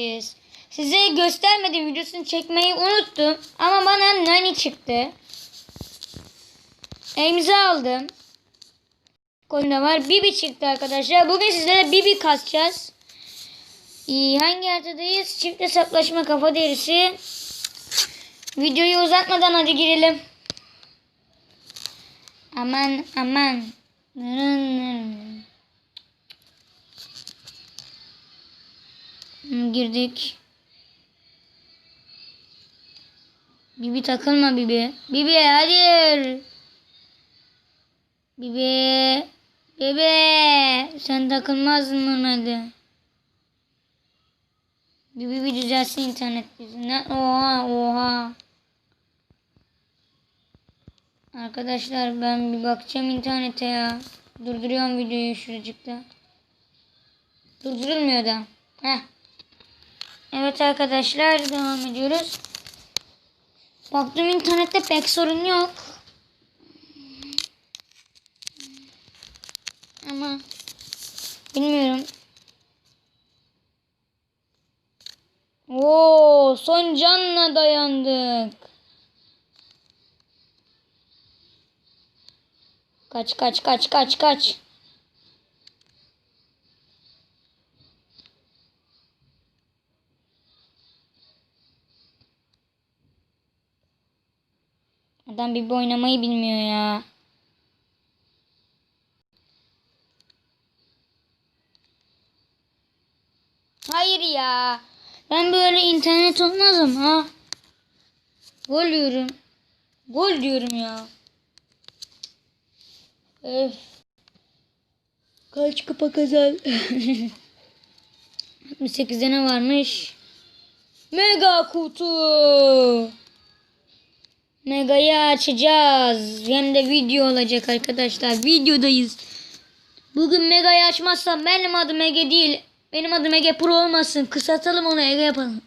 videodayız. Size göstermedim videosunu çekmeyi unuttum. Ama bana Nani çıktı. Emza aldım. Kolunda var. Bibi çıktı arkadaşlar. Bugün sizlere Bibi kasacağız. Ee, hangi haritadayız? Çift hesaplaşma kafa derisi. Videoyu uzatmadan hadi girelim. Aman aman. Nırın nırın. Girdik. Bibi takılma Bibi. Bibi hadi. Bibi. Bibi. Sen takılmazdın ona hadi. Bibi bir düzelsin internet yüzünden. Oha oha. Arkadaşlar ben bir bakacağım internete ya. Durduruyorum videoyu şuracıkta. Durdurulmuyor da. Heh. Evet arkadaşlar devam ediyoruz. Baktım internette pek sorun yok. Ama bilmiyorum. Oo, son canla dayandık. Kaç kaç kaç kaç kaç. Adam bir oynamayı bilmiyor ya. Hayır ya. Ben böyle internet olmaz ama. Gol diyorum. Gol diyorum ya. Öf. Kaç kupa kazan? 68'de ne varmış? Mega kutu. Mega'yı açacağız. Hem de video olacak arkadaşlar. Videodayız. Bugün Mega'yı açmazsam benim adım Ege değil. Benim adım Ege Pro olmasın. Kısaltalım onu Ege yapalım.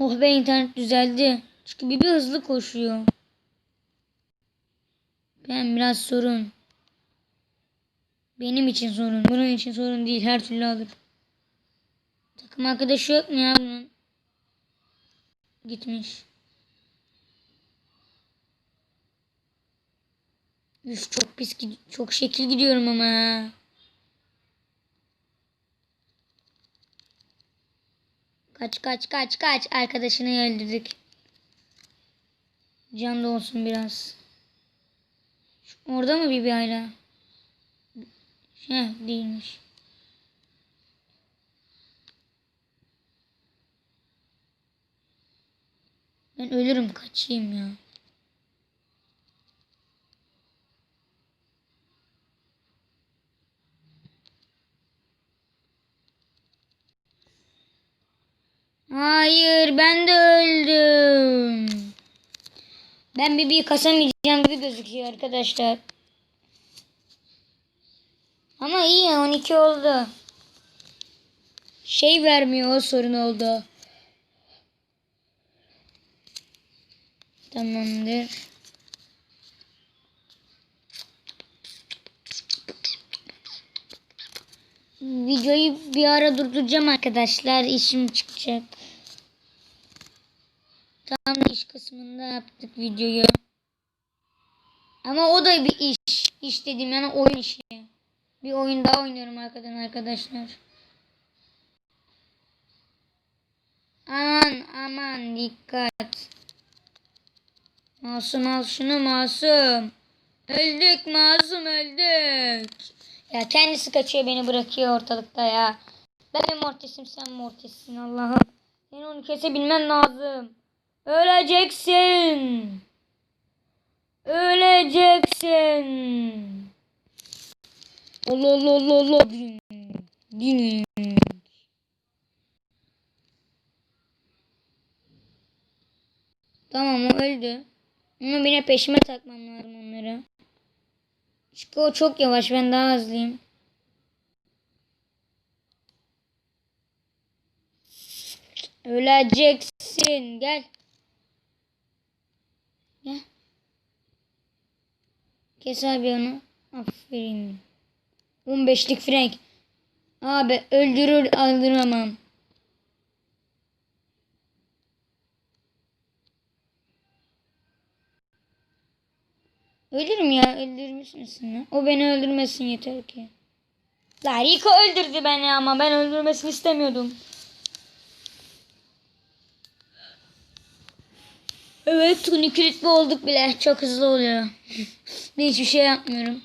Oh be internet düzeldi. Çünkü bir, bir hızlı koşuyor. Ben biraz sorun. Benim için sorun. Bunun için sorun değil. Her türlü alır. Takım arkadaşı yok mu ya bunun? Gitmiş. Üf çok pis çok şekil gidiyorum ama. Kaç kaç kaç kaç arkadaşını öldürdük. Can da olsun biraz. Şu- Orada mı bir bir hala? Heh değilmiş. Ben ölürüm kaçayım ya. Hayır ben de öldüm. Ben bir bir kasamayacağım gibi gözüküyor arkadaşlar. Ama iyi ya 12 oldu. Şey vermiyor o sorun oldu. Tamamdır. Videoyu bir ara durduracağım arkadaşlar. İşim çıkacak. Tam iş kısmında yaptık videoyu. Ama o da bir iş. İş dediğim yani oyun işi. Bir oyun daha oynuyorum arkadan arkadaşlar. Aman aman dikkat. Masum al şunu masum. Öldük masum öldük. Ya kendisi kaçıyor beni bırakıyor ortalıkta ya. Ben mortisim sen mortissin Allah'ım. Seni onu kesebilmen lazım. Öleceksin. Öleceksin. Allah Allah Allah Allah. Tamam o öldü. Ama yine peşime takmam lazım onları. Çünkü o çok yavaş ben daha hızlıyım. Öleceksin. Gel. Gel. Kes abi onu. Aferin. 15'lik Frank. Abi öldürür öldüremem. Ölürüm ya öldürmüşsün ya. O beni öldürmesin yeter ki. La Rico öldürdü beni ama ben öldürmesini istemiyordum. Evet Tuni kilitli olduk bile. Çok hızlı oluyor. Ben hiçbir şey yapmıyorum.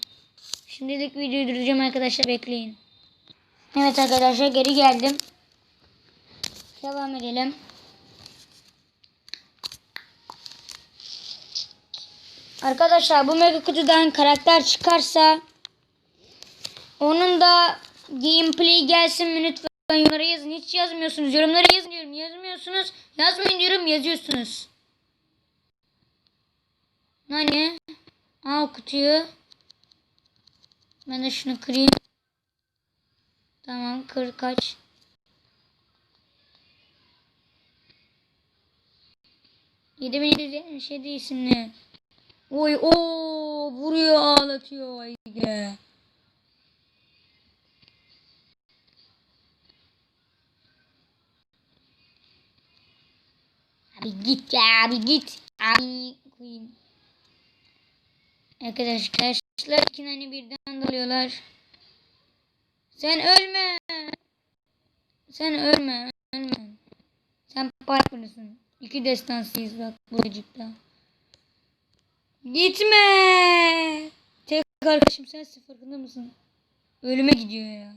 Şimdilik videoyu durduracağım arkadaşlar bekleyin. Evet arkadaşlar geri geldim. Devam edelim. Arkadaşlar bu mega kutudan karakter çıkarsa onun da gameplay gelsin mi lütfen yorumlara yazın. Hiç yazmıyorsunuz. Yorumlara yazın diyorum. Yazmıyorsunuz. Yazmayın diyorum. Yazıyorsunuz. Hani? Al kutuyu. Ben de şunu kırayım. Tamam kır kaç. Yedi bin yedi isimli. Oy o vuruyor ağlatıyor Ege. Abi git ya abi git. Abi koyayım. Arkadaşlar iki tane birden dalıyorlar. Sen ölme. Sen ölme. Ölme. Sen Piper'sın. İki destansıyız bak bu gıcıkta. Gitme. Tek arkadaşım sensin farkında mısın? Ölüme gidiyor ya.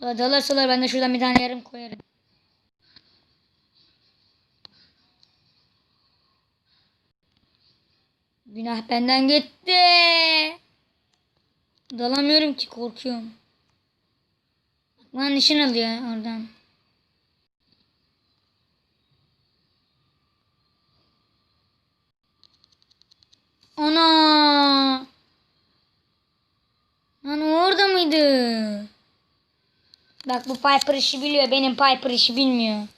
Dalarsalar ben de şuradan bir tane yarım koyarım. Günah benden gitti. Dalamıyorum ki korkuyorum. Bana nişan alıyor oradan. Ana! Lan orada mıydı? Bak bu Piper işi biliyor. Benim Piper işi bilmiyor.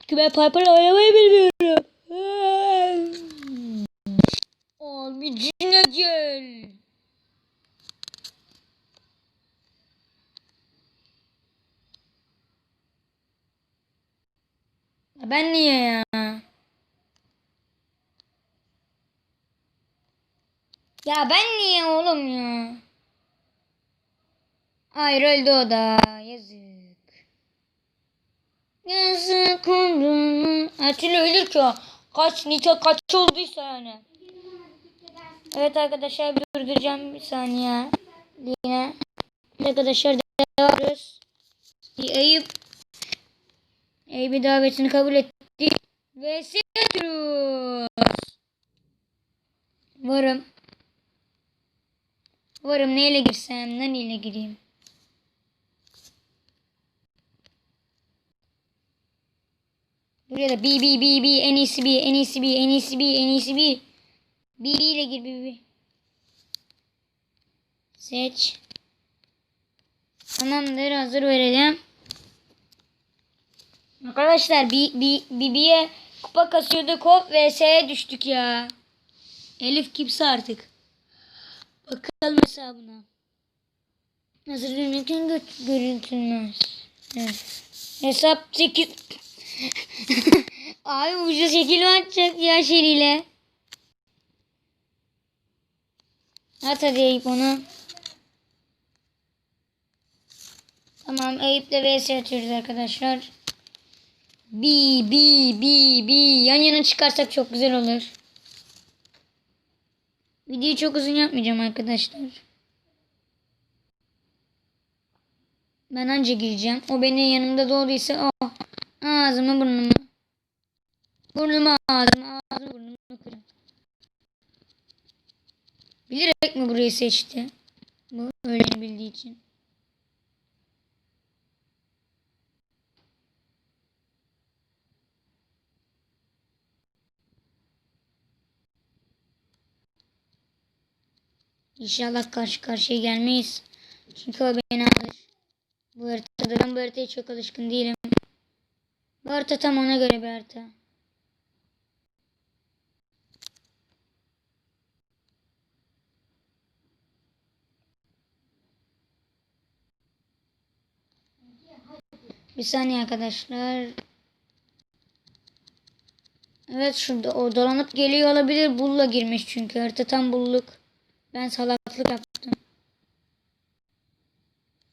Çünkü ben Piper'la oynamayı bilmiyorum. Abi cine gel. Ben niye ya? Ya ben niye oğlum ya? Hayır öldü o da. Yazık. Yazık. Her türlü ölür ki o. Kaç nite kaç olduysa yani. Evet arkadaşlar durduracağım bir saniye. Yine. Arkadaşlar devam ediyoruz. Eyüp. Eyüp'ün davetini kabul etti. Ve Citrus. Varım. Varım neyle girsem, neyle gireyim? Buraya da B B B B en iyisi B en iyisi B en iyisi B en iyisi B. B B ile gir B B. Seç. Tamamdır hazır verelim. Arkadaşlar B B BB'ye kupa kasıyorduk hop VS'ye düştük ya. Elif kimse artık. Bakalım hesabına. Hazır dönürken gö görüntülmez. Evet. Hesap 8. Abi ucu şekil mi atacak ya şeriyle? At hadi Eyüp onu. Tamam Eyüp'le vs atıyoruz arkadaşlar. Bi bi bi bi yan yana çıkarsak çok güzel olur. Videoyu çok uzun yapmayacağım arkadaşlar. Ben anca gireceğim. O benim yanımda doğduysa oh. Ağzımı burnumu. Burnumu ağzımı ağzımı burnumu kırın. Bilerek mi burayı seçti? Bu öyle bildiği için. İnşallah karşı karşıya gelmeyiz. Çünkü o beni alır. Bu haritada ben bu haritaya çok alışkın değilim. Bu harita tam ona göre bir harita. Bir saniye arkadaşlar. Evet şurada o dolanıp geliyor olabilir. Bulla girmiş çünkü harita tam bulluk. Ben salaklık yaptım.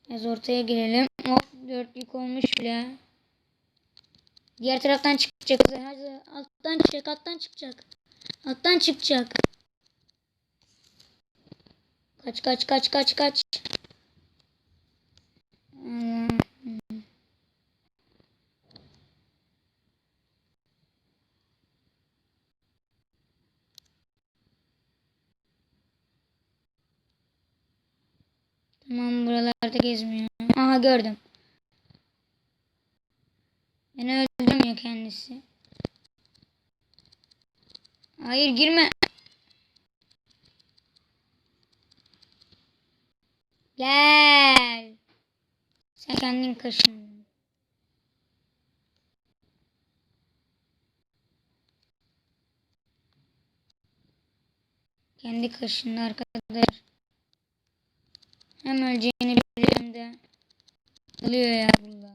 Biz ortaya girelim. Hop dörtlük olmuş bile. Diğer taraftan çıkacak. Hadi alttan çıkacak. Alttan çıkacak. Alttan çıkacak. Kaç kaç kaç kaç kaç. Gezmiyor. Aha gördüm. Beni öldürmüyor kendisi. Hayır girme. Gel. Sen kendin kaşındın. Kendi kaşındı arkadaşlar. Hem öleceğini biliyorum da. Oluyor ya burada.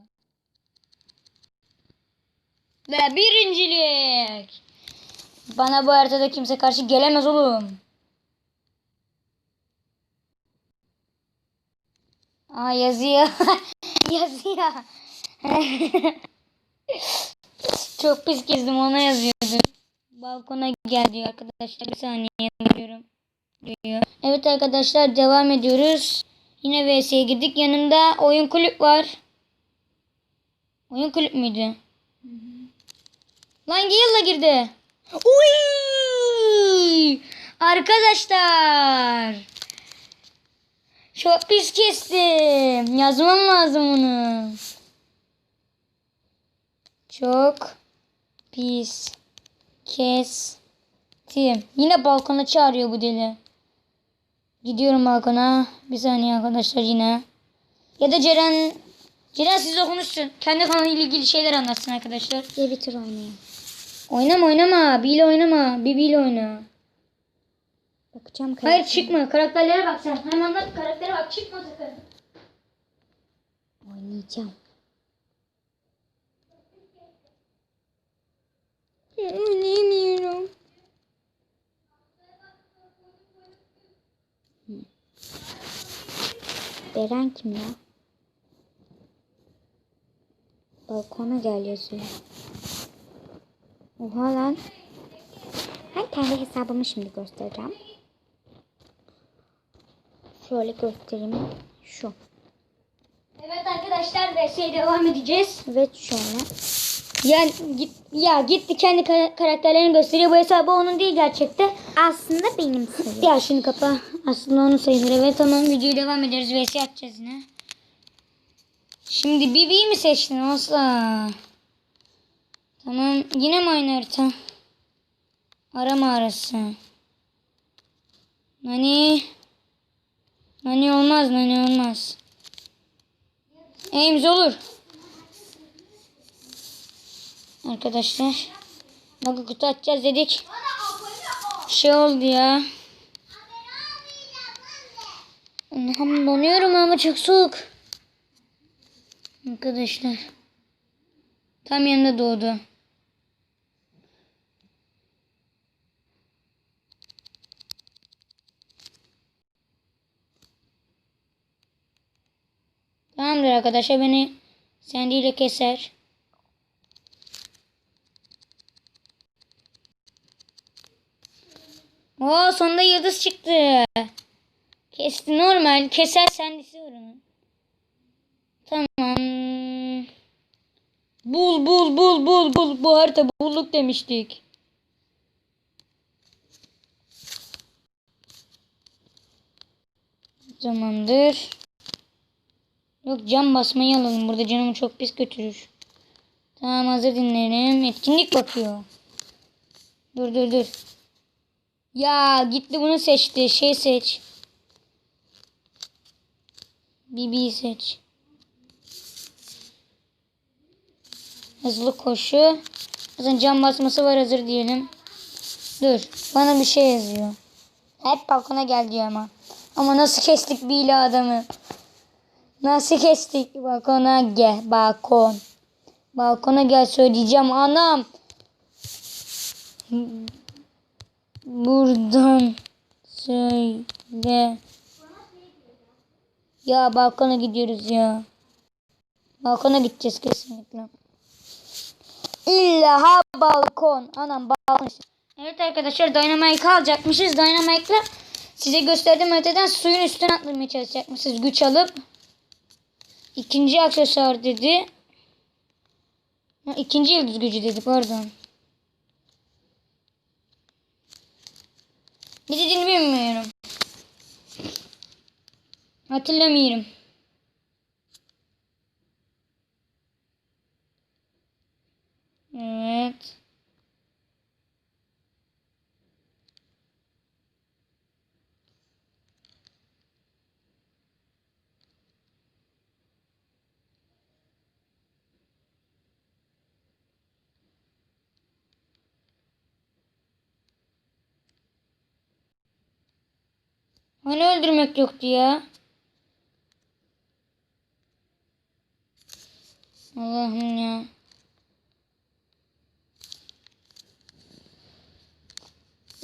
Ve birincilik. Bana bu haritada kimse karşı gelemez oğlum. Aa yazıyor. yazıyor. Çok pis gezdim ona yazıyordu. Balkona gel diyor arkadaşlar. Bir saniye yazıyorum. Diyor. Evet arkadaşlar devam ediyoruz. Yine VS'ye girdik. Yanında oyun kulüp var. Oyun kulüp müydü? Lan yılla girdi. Uy! Arkadaşlar. Çok pis kestim. Yazmam lazım onu. Çok pis kestim. Yine balkona çağırıyor bu deli. Gidiyorum balkona. Bir saniye arkadaşlar yine. Ya da Ceren Ceren siz de konuşsun. Kendi kanalıyla ilgili şeyler anlatsın arkadaşlar. Diye bir tur oynayayım. Oynama oynama. Bill oynama. Bibi oyna. Bakacağım Hayır çıkma. Karakterlere bak sen. Hem anlat karaktere bak. Çıkma sakın. Oynayacağım. Oynayamıyorum. Beren kim ya? Balkona gel yazıyor. Oha lan. Ben kendi hesabımı şimdi göstereceğim. Şöyle göstereyim. Şu. Evet arkadaşlar VS'ye devam edeceğiz. Ve şöyle. Ya git ya gitti kendi ka- karakterlerini gösteriyor. Bu hesabı onun değil gerçekte. Aslında benim sayım. Ya şunu kapa. Aslında onun sayılır. Evet tamam videoya devam ederiz. VS atacağız yine. Şimdi Bibi'yi mi seçtin Asla? Tamam. Yine mi aynı harita? Arama arası. Nani? Nani olmaz. Nani olmaz. Ames olur. Arkadaşlar. Bak kutu açacağız dedik. Şey oldu ya. Allah'ım donuyorum ama çok soğuk. Arkadaşlar. Tam yanında doğdu. Tamamdır arkadaşlar beni Sandy ile keser. Oo sonunda yıldız çıktı. Kesti normal. Keser sendisi var onun. Tamam. Bul bul bul bul bul. Bu harita bulluk demiştik. Zamandır. Yok cam basmayı alalım. Burada canımı çok pis götürür. Tamam hazır dinlerim. Etkinlik bakıyor. Dur dur dur. Ya gitti bunu seçti. Şey seç. Bibi'yi seç. Hızlı koşu. Zaten cam basması var hazır diyelim. Dur. Bana bir şey yazıyor. Hep balkona gel diyor ama. Ama nasıl kestik Bile adamı. Nasıl kestik? Balkona gel. Balkon. Balkona gel söyleyeceğim anam. Buradan söyle. Ya balkona gidiyoruz ya. Balkona gideceğiz kesinlikle. İlla ha balkon. Anam balkon. Evet arkadaşlar Dynamite alacakmışız. Dynamite'la size gösterdiğim öteden suyun üstüne atlamaya çalışacakmışız güç alıp. İkinci aksesuar dedi. Ha, ikinci yıldız gücü dedi pardon. Ne dediğini bilmiyorum. Hatırlamıyorum. Evet. Hani öldürmek yoktu ya? Allah'ım ya.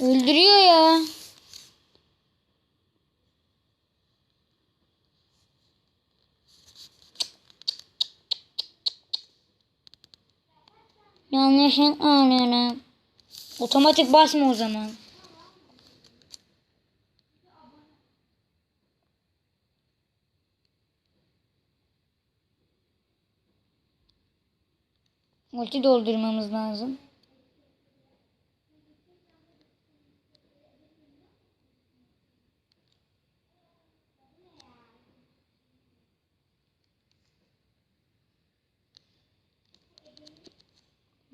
Öldürüyor ya. Yanlışlıkla alıyorum. Otomatik basma o zaman. Ulti doldurmamız lazım.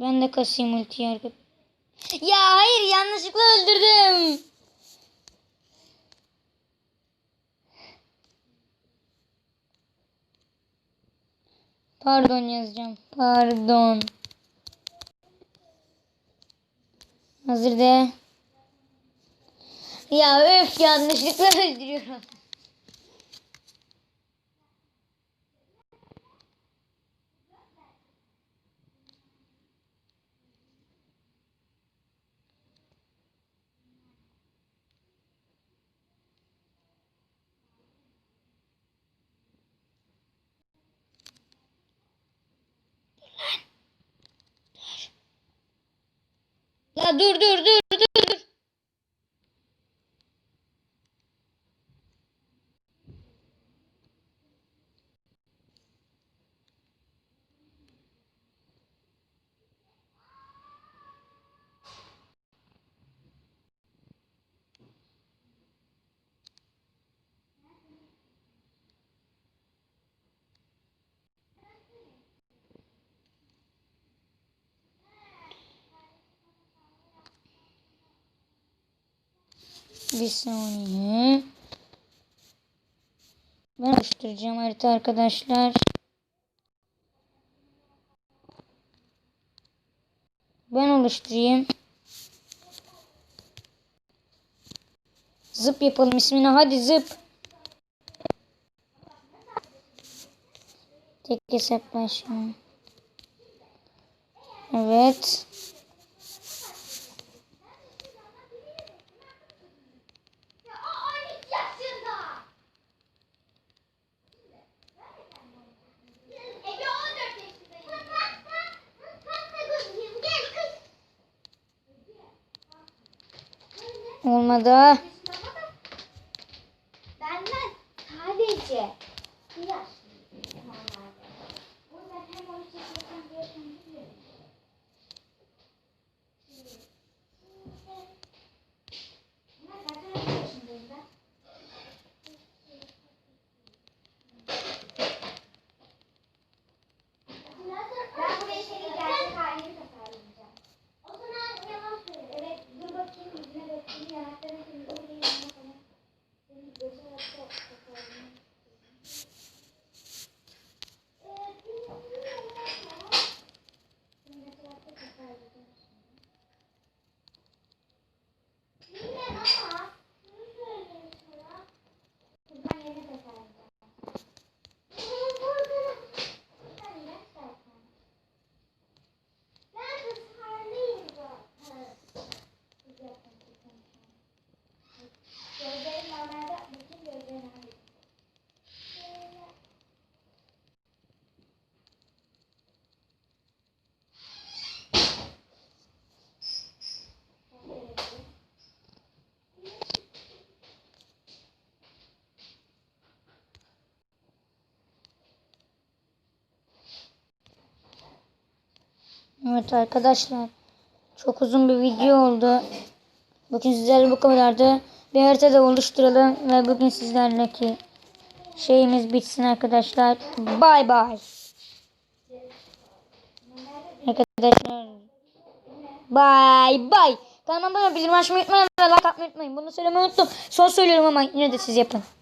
Ben de kasayım ultiyi arkadaşlar. Ya hayır yanlışlıkla öldürdüm. Pardon yazacağım. Pardon. Hazır de. Ya öf yanlışlıkla öldürüyorum. La dur dur dur dur dur. Bir saniye. Ben oluşturacağım harita arkadaşlar. Ben oluşturayım. Zıp yapalım ismini. Hadi zıp. Tek hesaplaşma. Evet. Olmadı. Benden sadece biraz. Buradan hem onu çekiyorsun diyorsun. Ben buraya senin gerçek halini tasarlayacağım. O zaman yalan söyle. Evet, dur bakayım yüzüne bakayım. Yanaklarına senin o bile yanına sana. Senin gözün açı tasarlayayım. Senin etrafta tasarlayacağım. Yine ama şunu söyleyeyim sana. Ben yeni tasarlayacağım. Evet arkadaşlar. Çok uzun bir video oldu. Bugün sizlerle bu kadardı. Bir harita da oluşturalım ve bugün sizlerleki şeyimiz bitsin arkadaşlar. Bay bay. Arkadaşlar. Bay bay. Kanalıma bildirim açmayı unutmayın like atmayı unutmayın. Bunu söylemeyi unuttum. Son söylüyorum ama yine de siz yapın.